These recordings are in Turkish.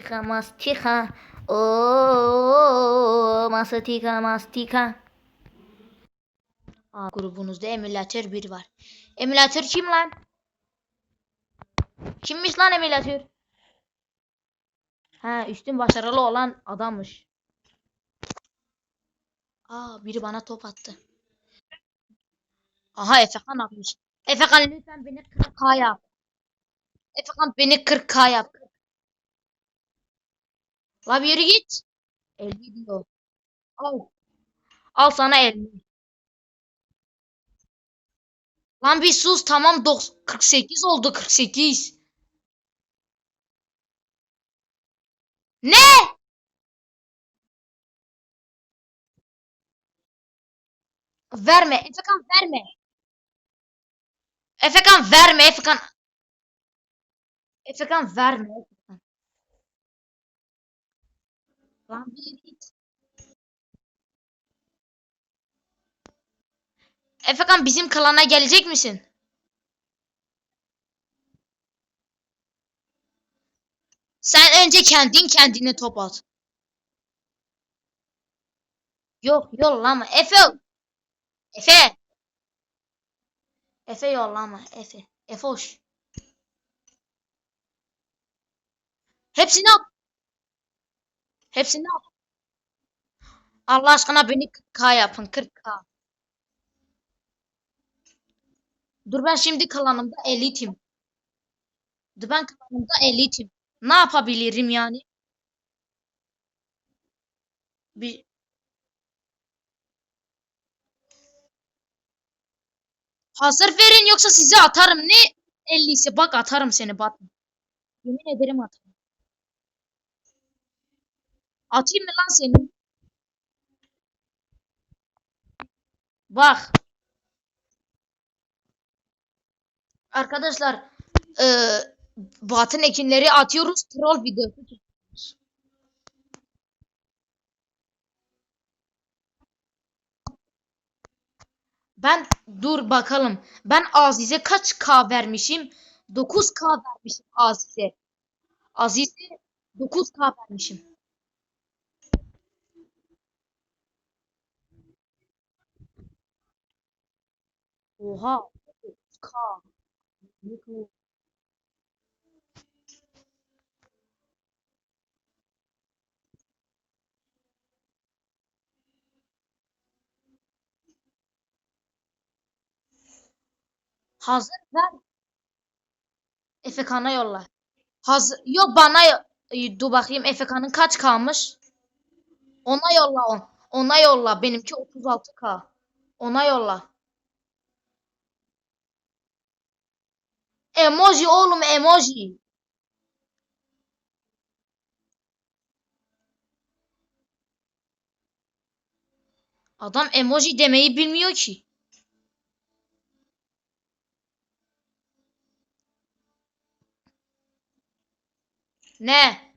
Mastika mastika. Oo mastika mastika. Aa, grubunuzda emülatör bir var. Emülatör kim lan? Kimmiş lan emülatör? Ha üstün başarılı olan adammış. Aa biri bana top attı. Aha Efekan atmış. Efekan lütfen beni 40k yap. Efekan beni 40k yap. La bir yürü git. 50 diyor. Al. Al sana 50. Lan bir sus tamam dok- 48 oldu 48. Ne? Verme Efekan verme. Efekan verme Efekan. Efekan verme Efekan. Lan bir. Efekan bizim klana gelecek misin? Sen önce kendin kendine top at. Yok yollama. Efe. Efe. Efe yollama. Efe. Efe hoş. Hepsini at. Hepsini at. Allah aşkına beni 40k yapın. 40k. Dur ben şimdi klanımda elitim. Dur ben klanımda elitim. Ne yapabilirim yani? Bir Hazır verin yoksa size atarım. Ne 50 ise bak atarım seni bak. Yemin ederim atarım. Atayım mı lan seni? Bak. Arkadaşlar eee batın ekinleri atıyoruz. Troll videosu çekiyoruz. Ben dur bakalım. Ben Aziz'e kaç K vermişim? 9K vermişim Aziz'e. Aziz'e 9K vermişim. Oha. 9K. Hazır ver. Efekan'a yolla. Hazır. Bana yo- Ay, dur bakayım Efekan'ın kaç kalmış? Ona yolla on. Ona yolla. Benimki 36K. Ona yolla. Emoji oğlum emoji. Adam emoji demeyi bilmiyor ki. Ne?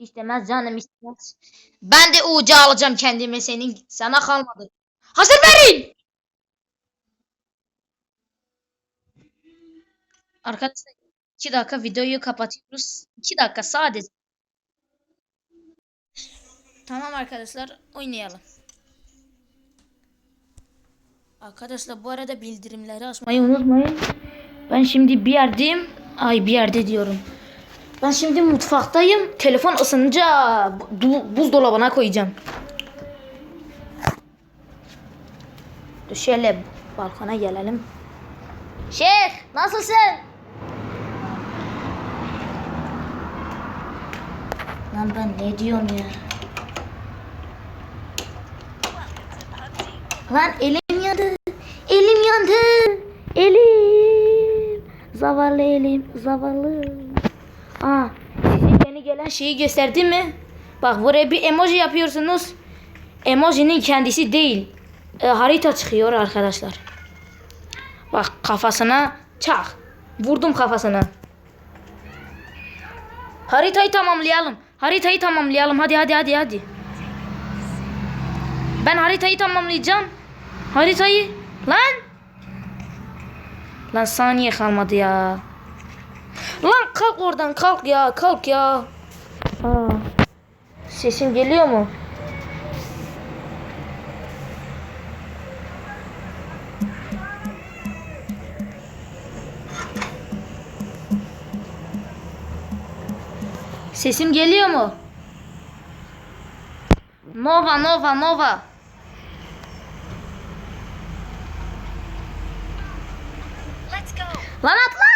İstemez canım istemez. Ben de ucu alacağım kendime senin sana kalmadı. Hazır verin. Arkadaşlar 2 dakika videoyu kapatıyoruz. 2 dakika sadece. Tamam arkadaşlar oynayalım. Arkadaşlar bu arada bildirimleri açmayı unutmayın. Ben şimdi bir yerdeyim. Ay bir yerde diyorum. Ben şimdi mutfaktayım. Telefon ısınınca bu- buzdolabına koyacağım. Dur balkona gelelim. Şeyh nasılsın? Lan ben ne diyorum ya? Lan elim yandı. Elim yandı. Elim. Zavallı elim. Zavallı. Aa, size yeni gelen şeyi gösterdim mi? Bak buraya bir emoji yapıyorsunuz. Emojinin kendisi değil. E, harita çıkıyor arkadaşlar. Bak kafasına çak. Vurdum kafasına. Haritayı tamamlayalım. Haritayı tamamlayalım. Hadi hadi hadi hadi. Ben haritayı tamamlayacağım. Haritayı lan Lan saniye kalmadı ya. Lan kalk oradan kalk ya kalk ya. Aa, sesim geliyor mu? Sesim geliyor mu? Nova Nova Nova. Let's go. Lan atla.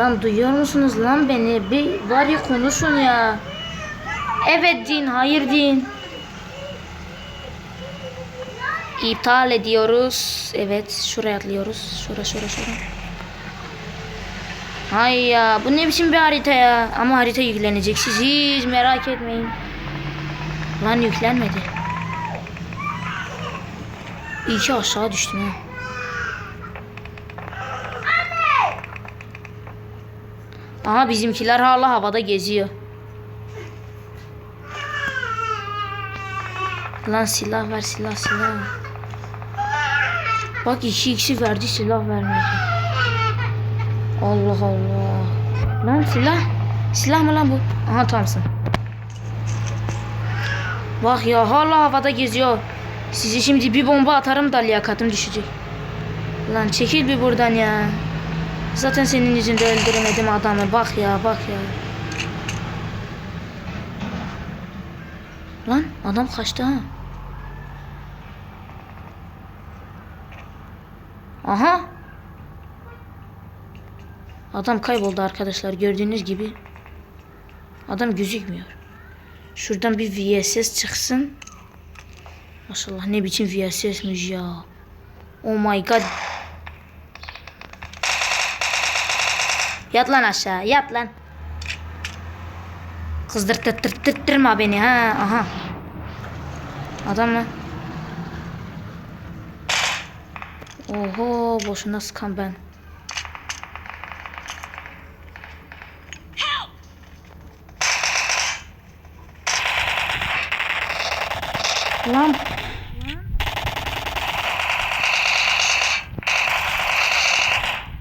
Lan duyuyor musunuz lan beni? Bir var ya konuşun ya. Evet din, hayır din. İptal ediyoruz. Evet, şuraya atlıyoruz. Şura, şura, şura. Hay ya, bu ne biçim bir harita ya? Ama harita yüklenecek. Siz hiç merak etmeyin. Lan yüklenmedi. İyi ki aşağı düştüm ha. Aha bizimkiler hala havada geziyor. Lan silah ver silah silah. Bak iki kişi verdi silah vermedi. Allah Allah. Lan silah. Silah mı lan bu? Aha Thompson. Bak ya hala havada geziyor. Sizi şimdi bir bomba atarım da liyakatım düşecek. Lan çekil bir buradan ya. Zaten senin yüzünden öldüremedim adamı. Bak ya bak ya. Lan adam kaçtı ha. Aha. Adam kayboldu arkadaşlar gördüğünüz gibi. Adam gözükmüyor. Şuradan bir VSS çıksın. Maşallah ne biçim VSS'miş ya. Oh my god. Yat lan aşağı yat lan. Kızdırttırttırttırma beni ha. Aha. Adam mı? Oho boşuna sıkan ben. Lan.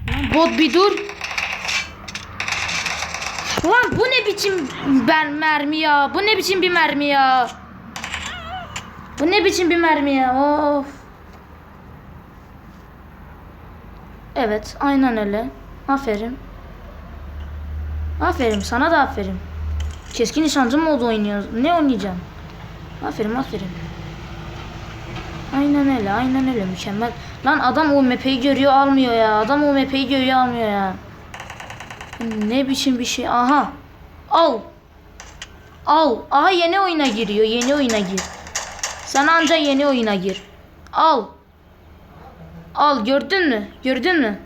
Lan Bot bir dur. Lan bu ne biçim ben mermi ya? Bu ne biçim bir mermi ya? Bu ne biçim bir mermi ya? Of. Evet, aynen öyle. Aferin. Aferin, sana da aferin. Keskin nişancı modu oynuyoruz. Ne oynayacağım? Aferin, aferin. Aynen öyle, aynen öyle. Mükemmel. Lan adam o mepeyi görüyor almıyor ya. Adam o mepeyi görüyor almıyor ya. Ne biçim bir şey? Aha. Al. Al. Aha yeni oyuna giriyor. Yeni oyuna gir. Sen anca yeni oyuna gir. Al. Al gördün mü? Gördün mü?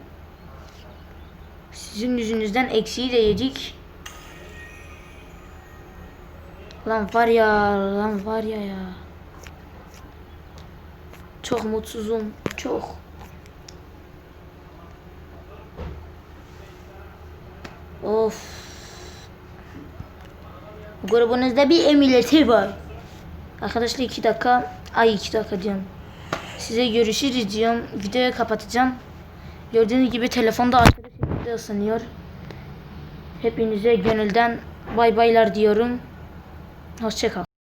Sizin yüzünüzden eksiği de yedik. Lan var ya, lan var ya ya. Çok mutsuzum, çok. Of. Grubunuzda bir emileti var. Arkadaşlar iki dakika, ay iki dakika diyorum. Size görüşürüz diyorum. Videoyu kapatacağım. Gördüğünüz gibi telefonda aşırı şekilde ısınıyor. Hepinize gönülden bay baylar diyorum. Hoşçakal.